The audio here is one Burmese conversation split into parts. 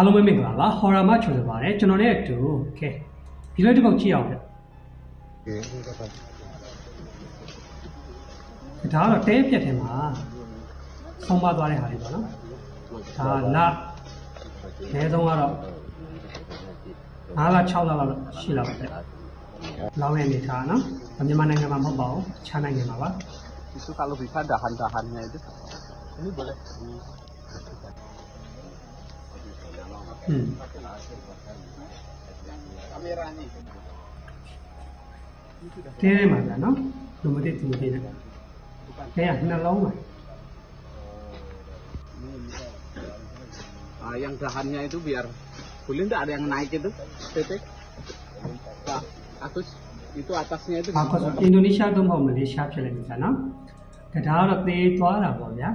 အားလုံးပဲမင်္ဂလာပါဟော်ရာမချိုဆိုပါတယ်ကျွန်တော်နဲ့အတူကဲဒီလိုတစ်ပုတ်ကြည့်အောင်ဗျကဲဟုတ်ကဲ့ပါဒါကတော့တဲပြက်ထဲမှာဆုံးမသွားတဲ့ဟာတွေပေါ့နော်ဒါလအနည်းဆုံးကတော့9လ6လလောက်ရှိလောက်ပဲလောင်းရဲ့အနေထားနော်မြန်မာနိုင်ငံမှာမဟုတ်ပါဘူးခြားနိုင်ငံမှာပါ Itu kalau bisa dahan-dahannya itu. Ini boleh di อืม kameranya. တဲထဲမှာဗျာနော်လူမသိသူမသိနဲ့တဲကနှလုံးပါ Ah, yang dahannya itu biar boleh nggak ada yang naik itu, titik. Nah, atus itu atasnya itu. ဘာခေါ်ဆိုအင်ဒိုနီးရှားသို့မဟုတ်မလေးရှားဖြစ်လိမ့်မယ်ဗျာနော်ဒါကတော့သေသွားတာပေါ့ဗျာ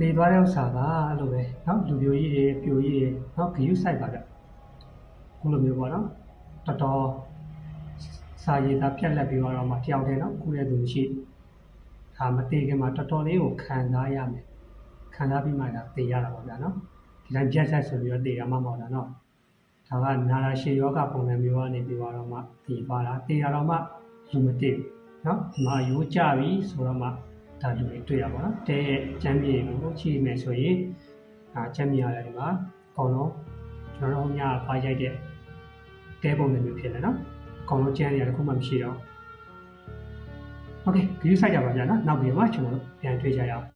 သေသွားတဲ့ဥစ္စာကအဲ့လိုပဲနော်လူပြိုကြီးတွေပြိုကြီးတွေနော်ဂယုစိုက်ပါဗျခုလိုမျိုးပေါ့နော်တော်တော်စာရည်သားပြက်လက်ပြီးတော့မှတယောက်တည်းနော်ခုတဲ့သူမရှိဒါမသေးခင်မှာတော်တော်လေးကိုခံစားရမယ်ခံစားပြီးမှဒါသေရတာပေါ့ဗျာနော်ဒီတိုင်းပြက်ဆက်ဆိုပြီးတော့သေရမှာမဟုတ်တာနော် ဒါကနာရာရှည်ယောဂပုံစံမျိုးကနေပြီးတော့မှတည်သွားတာတည်ရတော့မှလူမတည်ဘူးเนาะဒီမှာရိုးကြပြီဆိုတော့မှ ဒါလူတွေတွေ့ရပါတော့တဲရဲ့ချမ်းမြေကိုချိန်မယ်ဆိုရင်ဒါချမ်းမြေရတယ်ဒီမှာအကောင်လုံးကျွန်တော်တို့ညဖားရိုက်တဲ့တဲပုံစံမျိုးဖြစ်တယ်เนาะအကောင်လုံးချမ်းနေရတခုမှမရှိတော့โอเคဒီလိုစိုက်ကြပါဗျာနော်နောက်ပြီးမှကျွန်တော်တို့ပြန်တွေ့ကြရအောင်